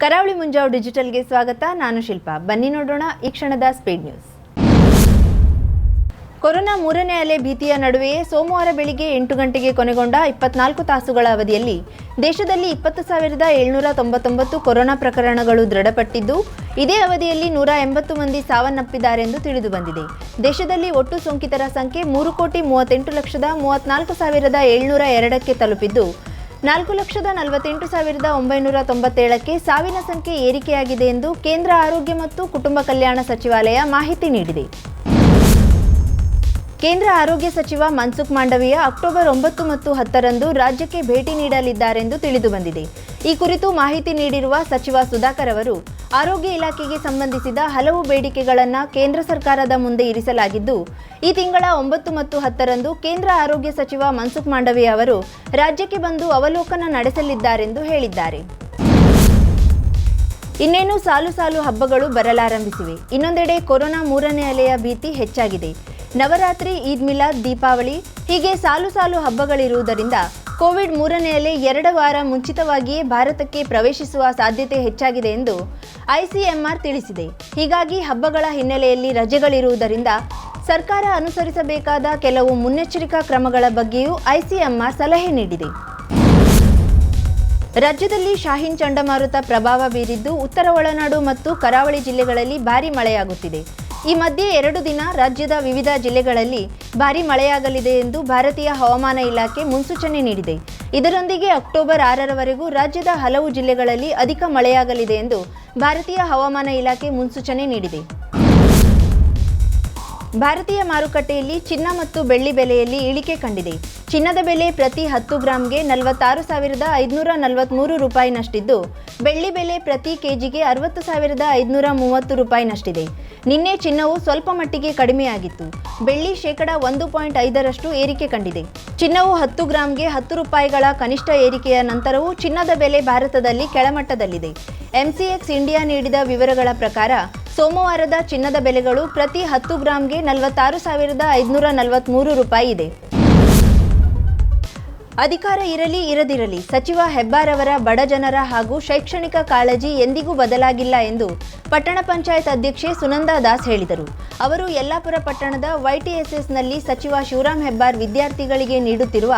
ಕರಾವಳಿ ಮುಂಜಾವು ಡಿಜಿಟಲ್ಗೆ ಸ್ವಾಗತ. ನಾನು ಶಿಲ್ಪಾ. ಬನ್ನಿ ನೋಡೋಣ ಈ ಕ್ಷಣದ ಸ್ಪೀಡ್ ನ್ಯೂಸ್. ಕೊರೋನಾ ಮೂರನೇ ಅಲೆ ಭೀತಿಯ ನಡುವೆಯೇ ಸೋಮವಾರ ಬೆಳಿಗ್ಗೆ ಎಂಟು ಗಂಟೆಗೆ ಕೊನೆಗೊಂಡ ಇಪ್ಪತ್ನಾಲ್ಕು ತಾಸುಗಳ ಅವಧಿಯಲ್ಲಿ ದೇಶದಲ್ಲಿ ಇಪ್ಪತ್ತು ಸಾವಿರದ ಏಳ್ನೂರ ತೊಂಬತ್ತೊಂಬತ್ತು ಕೊರೋನಾ ಪ್ರಕರಣಗಳು ದೃಢಪಟ್ಟಿದ್ದು, ಇದೇ ಅವಧಿಯಲ್ಲಿ ನೂರ ಎಂಬತ್ತು ಮಂದಿ ಸಾವನ್ನಪ್ಪಿದ್ದಾರೆಂದು ತಿಳಿದು ಬಂದಿದೆ. ದೇಶದಲ್ಲಿ ಒಟ್ಟು ಸೋಂಕಿತರ ಸಂಖ್ಯೆ ಮೂರು ಕೋಟಿ ಮೂವತ್ತೆಂಟು ಲಕ್ಷದ ಮೂವತ್ನಾಲ್ಕು ಸಾವಿರದ ಏಳ್ನೂರ ಎರಡಕ್ಕೆ ತಲುಪಿದ್ದು ನಾಲ್ಕು ಲಕ್ಷದ ನಲವತ್ತೆಂಟು ಸಾವಿರದ ಒಂಬೈನೂರ ತೊಂಬತ್ತೇಳಕ್ಕೆ ಸಾವಿನ ಸಂಖ್ಯೆ ಏರಿಕೆಯಾಗಿದೆ ಎಂದು ಕೇಂದ್ರ ಆರೋಗ್ಯ ಮತ್ತು ಕುಟುಂಬ ಕಲ್ಯಾಣ ಸಚಿವಾಲಯ ಮಾಹಿತಿ ನೀಡಿದೆ. ಕೇಂದ್ರ ಆರೋಗ್ಯ ಸಚಿವ ಮನ್ಸುಖ್ ಮಾಂಡವೀಯ ಅಕ್ಟೋಬರ್ ಒಂಬತ್ತು ಮತ್ತು ಹತ್ತರಂದು ರಾಜ್ಯಕ್ಕೆ ಭೇಟಿ ನೀಡಲಿದ್ದಾರೆಂದು ತಿಳಿದುಬಂದಿದೆ. ಈ ಕುರಿತು ಮಾಹಿತಿ ನೀಡಿರುವ ಸಚಿವ ಸುಧಾಕರ್ ಅವರು ಆರೋಗ್ಯ ಇಲಾಖೆಗೆ ಸಂಬಂಧಿಸಿದ ಹಲವು ಬೇಡಿಕೆಗಳನ್ನು ಕೇಂದ್ರ ಸರ್ಕಾರದ ಮುಂದೆ ಇರಿಸಲಾಗಿದ್ದು, ಈ ತಿಂಗಳ ಒಂಬತ್ತು ಮತ್ತು ಹತ್ತರಂದು ಕೇಂದ್ರ ಆರೋಗ್ಯ ಸಚಿವ ಮನ್ಸುಖ್ ಮಾಂಡವೀಯ ಅವರು ರಾಜ್ಯಕ್ಕೆ ಬಂದು ಅವಲೋಕನ ನಡೆಸಲಿದ್ದಾರೆಂದು ಹೇಳಿದ್ದಾರೆ. ಇನ್ನೇನು ಸಾಲು ಸಾಲು ಹಬ್ಬಗಳು ಬರಲಾರಂಭಿಸಿವೆ. ಇನ್ನೊಂದೆಡೆ ಕೊರೋನಾ ಮೂರನೇ ಅಲೆಯ ಭೀತಿ ಹೆಚ್ಚಾಗಿದೆ. ನವರಾತ್ರಿ, ಈದ್ ಮಿಲಾದ್, ದೀಪಾವಳಿ ಹೀಗೆ ಸಾಲು ಸಾಲು ಹಬ್ಬಗಳಿರುವುದರಿಂದ ಕೋವಿಡ್ ಮೂರನೇ ಅಲೆ ಎರಡು ವಾರ ಮುಂಚಿತವಾಗಿಯೇ ಭಾರತಕ್ಕೆ ಪ್ರವೇಶಿಸುವ ಸಾಧ್ಯತೆ ಹೆಚ್ಚಾಗಿದೆ ಎಂದು ಐಸಿಎಂಆರ್ ತಿಳಿಸಿದೆ. ಹೀಗಾಗಿ ಹಬ್ಬಗಳ ಹಿನ್ನೆಲೆಯಲ್ಲಿ ರಜೆಗಳಿರುವುದರಿಂದ ಸರ್ಕಾರ ಅನುಸರಿಸಬೇಕಾದ ಕೆಲವು ಮುನ್ನೆಚ್ಚರಿಕಾ ಕ್ರಮಗಳ ಬಗ್ಗೆಯೂ ಐಸಿಎಂಆರ್ ಸಲಹೆ ನೀಡಿದೆ. ರಾಜ್ಯದಲ್ಲಿ ಶಾಹೀನ್ ಚಂಡಮಾರುತ ಪ್ರಭಾವ ಬೀರಿದ್ದು, ಉತ್ತರ ಒಳನಾಡು ಮತ್ತು ಕರಾವಳಿ ಜಿಲ್ಲೆಗಳಲ್ಲಿ ಭಾರೀ ಮಳೆಯಾಗುತ್ತಿದೆ. ಈ ಮಧ್ಯೆ ಎರಡು ದಿನ ರಾಜ್ಯದ ವಿವಿಧ ಜಿಲ್ಲೆಗಳಲ್ಲಿ ಭಾರೀ ಮಳೆಯಾಗಲಿದೆ ಎಂದು ಭಾರತೀಯ ಹವಾಮಾನ ಇಲಾಖೆ ಮುನ್ಸೂಚನೆ ನೀಡಿದೆ. ಇದರೊಂದಿಗೆ ಅಕ್ಟೋಬರ್ ಆರರವರೆಗೂ ರಾಜ್ಯದ ಹಲವು ಜಿಲ್ಲೆಗಳಲ್ಲಿ ಅಧಿಕ ಮಳೆಯಾಗಲಿದೆ ಎಂದು ಭಾರತೀಯ ಹವಾಮಾನ ಇಲಾಖೆ ಮುನ್ಸೂಚನೆ ನೀಡಿದೆ. ಭಾರತೀಯ ಮಾರುಕಟ್ಟೆಯಲ್ಲಿ ಚಿನ್ನ ಮತ್ತು ಬೆಳ್ಳಿ ಬೆಲೆಯಲ್ಲಿ ಇಳಿಕೆ ಕಂಡಿದೆ. ಚಿನ್ನದ ಬೆಲೆ ಪ್ರತಿ ಹತ್ತು ಗ್ರಾಂಗೆ ನಲವತ್ತಾರು ಸಾವಿರದ ಐದುನೂರ ನಲವತ್ತ್ಮೂರು ರೂಪಾಯಿನಷ್ಟಿದ್ದು, ಬೆಳ್ಳಿ ಬೆಲೆ ಪ್ರತಿ ಕೆಜಿಗೆ ಅರವತ್ತು ಸಾವಿರದ ಐದುನೂರ ಮೂವತ್ತು ರೂಪಾಯಿನಷ್ಟಿದೆ. ನಿನ್ನೆ ಚಿನ್ನವು ಸ್ವಲ್ಪ ಮಟ್ಟಿಗೆ ಕಡಿಮೆಯಾಗಿತ್ತು. ಬೆಳ್ಳಿ ಶೇಕಡ ಒಂದು ಪಾಯಿಂಟ್ ಐದರಷ್ಟು ಏರಿಕೆ ಕಂಡಿದೆ. ಚಿನ್ನವು ಹತ್ತು ಗ್ರಾಂಗೆ ಹತ್ತು ರೂಪಾಯಿಗಳ ಕನಿಷ್ಠ ಏರಿಕೆಯ ನಂತರವೂ ಚಿನ್ನದ ಬೆಲೆ ಭಾರತದಲ್ಲಿ ಕೆಳಮಟ್ಟದಲ್ಲಿದೆ. ಎಂಸಿಎಕ್ಸ್ ಇಂಡಿಯಾ ನೀಡಿದ ವಿವರಗಳ ಪ್ರಕಾರ, ಸೋಮವಾರದ ಚಿನ್ನದ ಬೆಲೆಗಳು ಪ್ರತಿ ಹತ್ತು ಗ್ರಾಂಗೆ ನಲವತ್ತಾರು ಸಾವಿರದ ಐದುನೂರ ನಲವತ್ತ್ಮೂರು ರೂಪಾಯಿ ಇದೆ. ಅಧಿಕಾರ ಇರಲಿ, ಇರದಿರಲಿ, ಸಚಿವ ಹೆಬ್ಬಾರವರ ಬಡ ಜನರ ಹಾಗೂ ಶೈಕ್ಷಣಿಕ ಕಾಳಜಿ ಎಂದಿಗೂ ಬದಲಾಗಿಲ್ಲ ಎಂದು ಪಟ್ಟಣ ಪಂಚಾಯತ್ ಅಧ್ಯಕ್ಷೆ ಸುನಂದಾ ದಾಸ್ ಹೇಳಿದರು. ಅವರು ಯಲ್ಲಾಪುರ ಪಟ್ಟಣದ ವೈಟಿಎಸ್ಎಸ್ನಲ್ಲಿ ಸಚಿವ ಶಿವರಾಮ್ ಹೆಬ್ಬಾರ್ ವಿದ್ಯಾರ್ಥಿಗಳಿಗೆ ನೀಡುತ್ತಿರುವ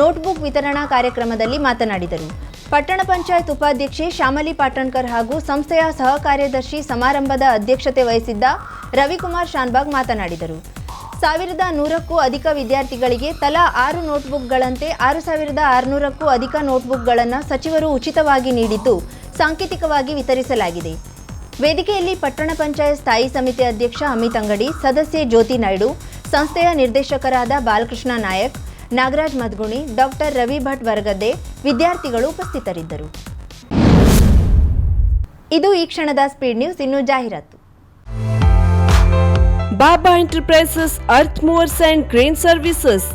ನೋಟ್ಬುಕ್ ವಿತರಣಾ ಕಾರ್ಯಕ್ರಮದಲ್ಲಿ ಮಾತನಾಡಿದರು. ಪಟ್ಟಣ ಪಂಚಾಯತ್ ಉಪಾಧ್ಯಕ್ಷೆ ಶ್ಯಾಮಲಿ ಪಾಟಣ್ಕರ್ ಹಾಗೂ ಸಂಸ್ಥೆಯ ಸಹಕಾರ್ಯದರ್ಶಿ ಸಮಾರಂಭದ ಅಧ್ಯಕ್ಷತೆ ವಹಿಸಿದ್ದ ರವಿಕುಮಾರ್ ಶಾನ್ಬಾಗ್ ಮಾತನಾಡಿದರು. ಸಾವಿರದ ನೂರಕ್ಕೂ ಅಧಿಕ ವಿದ್ಯಾರ್ಥಿಗಳಿಗೆ ತಲಾ ಆರು ನೋಟ್ಬುಕ್ಗಳಂತೆ ಆರು ಸಾವಿರದ ಆರುನೂರಕ್ಕೂ ಅಧಿಕ ನೋಟ್ಬುಕ್ಗಳನ್ನು ಸಚಿವರು ಉಚಿತವಾಗಿ ನೀಡಿದ್ದು ಸಾಂಕೇತಿಕವಾಗಿ ವಿತರಿಸಲಾಗಿದೆ. ವೇದಿಕೆಯಲ್ಲಿ ಪಟ್ಟಣ ಪಂಚಾಯತ್ ಸ್ಥಾಯಿ ಸಮಿತಿ ಅಧ್ಯಕ್ಷ ಅಮಿತ್ ಅಂಗಡಿ, ಸದಸ್ಯೆ ಜ್ಯೋತಿ ನಾಯ್ಡು, ಸಂಸ್ಥೆಯ ನಿರ್ದೇಶಕರಾದ ಬಾಲಕೃಷ್ಣ ನಾಯಕ್, ನಾಗರಾಜ್ ಮದ್ಗುಣಿ, ಡಾಕ್ಟರ್ ರವಿ ಭಟ್ ವರ್ಗದ್ದೆ ವಿದ್ಯಾರ್ಥಿಗಳು ಉಪಸ್ಥಿತರಿದ್ದರು. ಇದು ಈ ಕ್ಷಣದ ಸ್ಪೀಡ್ ನ್ಯೂಸ್. ಇನ್ನು ಜಾಹೀರಾತು. Baba Enterprises Earthmovers and Crane Services.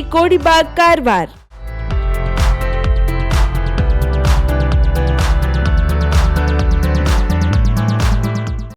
Kodibag Karwar